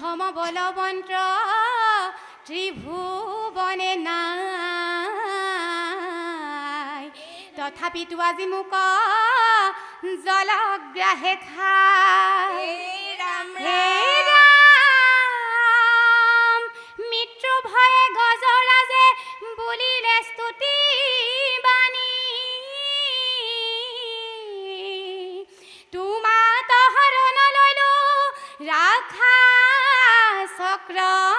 হম বলবন্ত্র ত্রিভুবনে নাই। তথাপি তো আজি মোক জলগ্রাহে খায় মিত্র ভয়ে গজরাজে বুলিলে স্তুতি। chakra.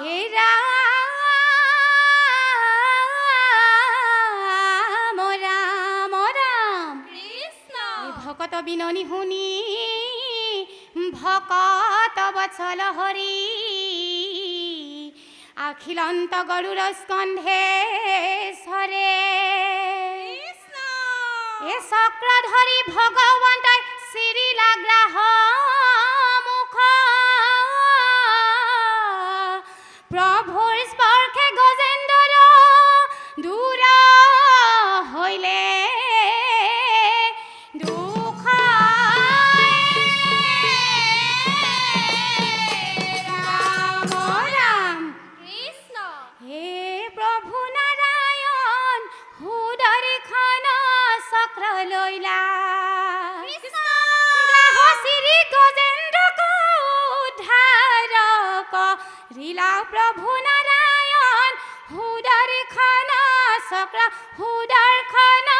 হেরা ভকত বিননি হুনি ভকত বছল হরি। আখিলন্ত গরুর স্কন্ধে সরে। এ চক্র ধরি ভগৱন্তই চিৰিলা লইলা শ্রী গজেন্দ্র ধার রিলা প্রভু নারায়ণ। চক্ৰ খানা চক্র হুদর খানা